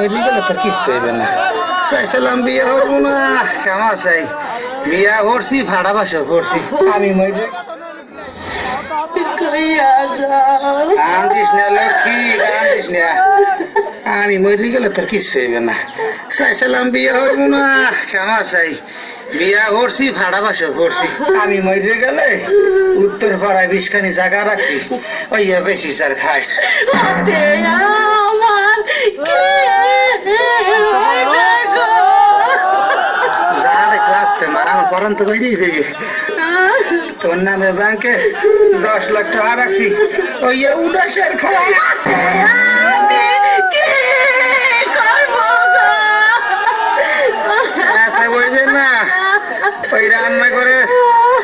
মরি গেলে তো কিচ্ছু হইবে না। চাইছিলাম বিয়া করব না। কেমন চাই বিয়া করছি, ভাড়া বাসা করছি। আমি মরি কান্দিস না আমি মরি গেলে তোর কিচ্ছু হইবে না। চাইছিলাম বিয়ে করব না। কেমন চাই বিয়া করছি ভাড়া বাসা করছি আমি মরে গেলে উত্তর পাড়ায় বিষখানি জায়গা রাখি ওই বেশি স্যার মারানো পরন্ত কইরেই দেবে তোর নামে ব্যাংকে দশ লাখ টাকা রাখছি ওই উদাসের খাই এতে বইবে না ওই রান্না করে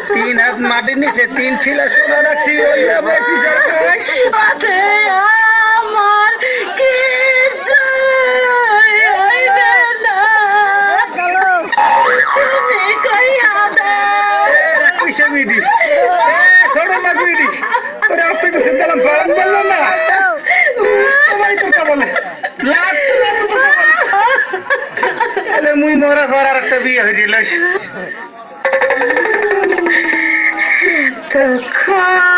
তিন হাত মাটির নিচে তিন ঠিলা সোনা রাখছি ওই বেশি খাই পয়সা মিডি ছোট মাছ মিডি তোর আসতে গেছে দিলাম বাড়ান বলল না। তোমারই বলে। তাহলে মুই মরা পর আর একটা বিয়ে হয়ে দিল could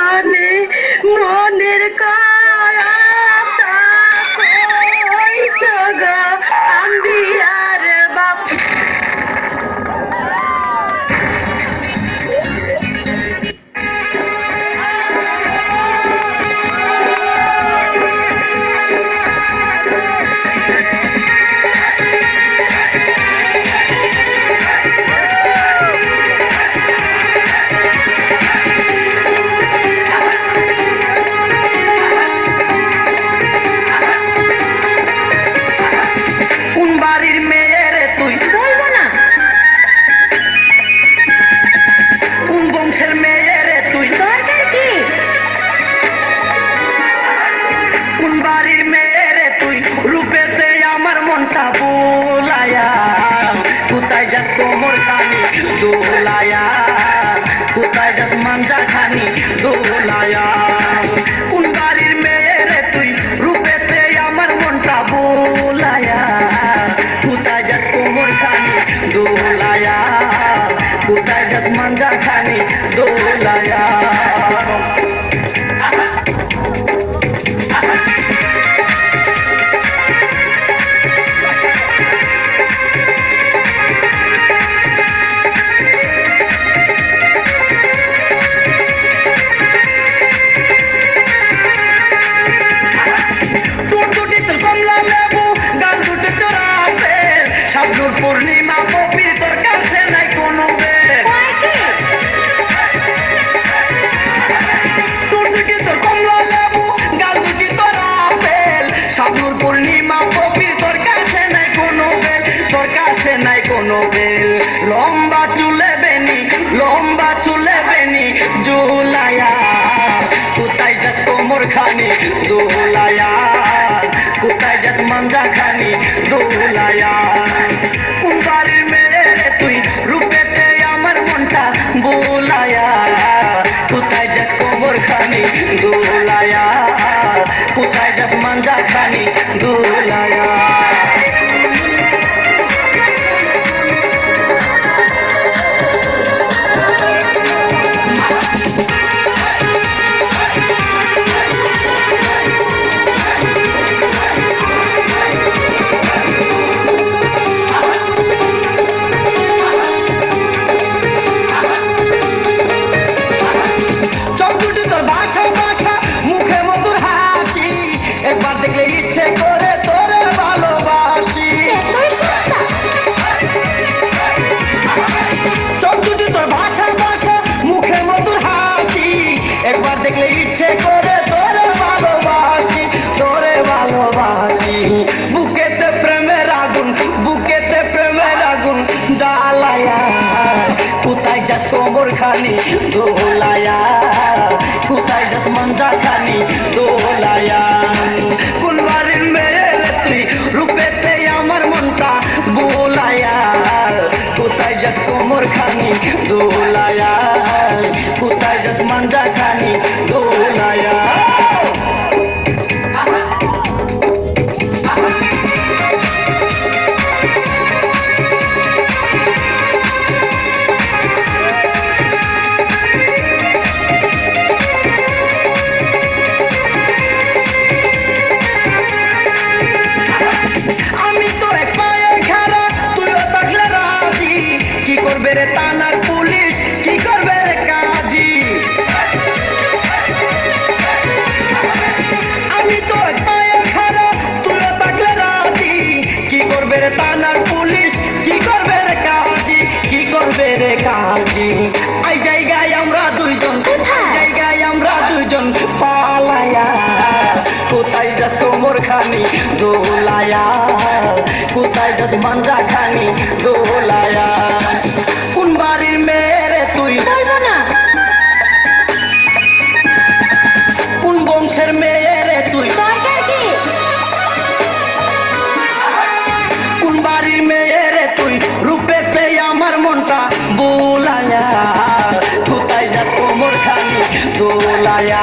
মনটা বোলায়া কোথায় যাস কোমর কানি? দোলায়া তোর কাছে নাই কোনো বেল। লম্বা চুলে বেনি লম্বা চুলে বেনি জুলায়া কোথায় যাস কোমর খানি দোলায়া কোথায় যাস মাঞ্জা খানি দোলায়া কোন বাড়ির তুই, রূপেতে আমার মনটা বোলায়া? কোথায় যাস কোমর খানি দোলায়া কোথায় যাস মাঞ্জা খানি দোলায়া যাস কবর খানি দোলায়া। কোথায় যাস মঞ্জা খানি দোলায়া। থানার পুলিশ? কি করবে রে কাজী? আমি তো পায়ে খারাপ তুইও থাকলে রাজি। কি করবে রে থানার পুলিশ? কি করবে রে কাজী? কি করবে রে কাজী? আই জায়গায় আমরা দুইজন কোথায়? জায়গায় আমরা দুইজন পালায়া যাস কোমর খানি দোলায়া কোথায় যাস মাঞ্জা খানি দোলায়া কোন বাড়ির মেয়ে রে তুই কোন বংশের মেয়ে রে তুই কোন বাড়ির মেয়ে রে তুই রূপেতে আমার মনটা বোলায়া কোথায় যাস কোমর খানি দোলায়া